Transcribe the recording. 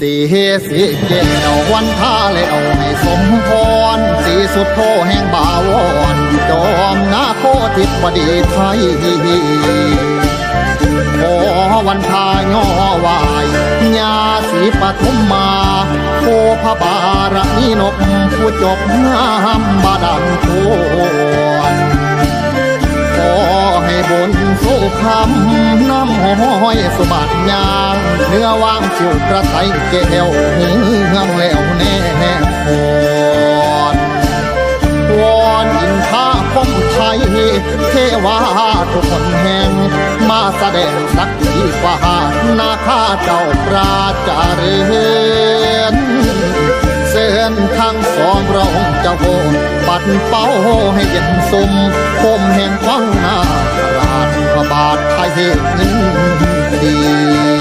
สีสีเกี่ยววันท่าแล้วให้สมพรสีสุดโทแห่งบาวรจอมนาโคติบดีไทยขอวันทายอวายญาสีปฐุมมาโคพระบารมีนกผู้จบงามบาดันโทนขอให้บุญสุขคำน้ำห้อยสบัติยา นื้อวางชิวกระไตเกลียวเฮืองแล้วแน่พรวอนอินทาคมไทยเทวาทุกคนแห่ง มาแสดงสักทีฟ้านาข้าเจ้าปราจาเรือนเส้นทางสองเราเจ้าโหปัดเป้าให้เย็นสมคมแห่งฟังหน้าราชพระบาทไทยเห็นดี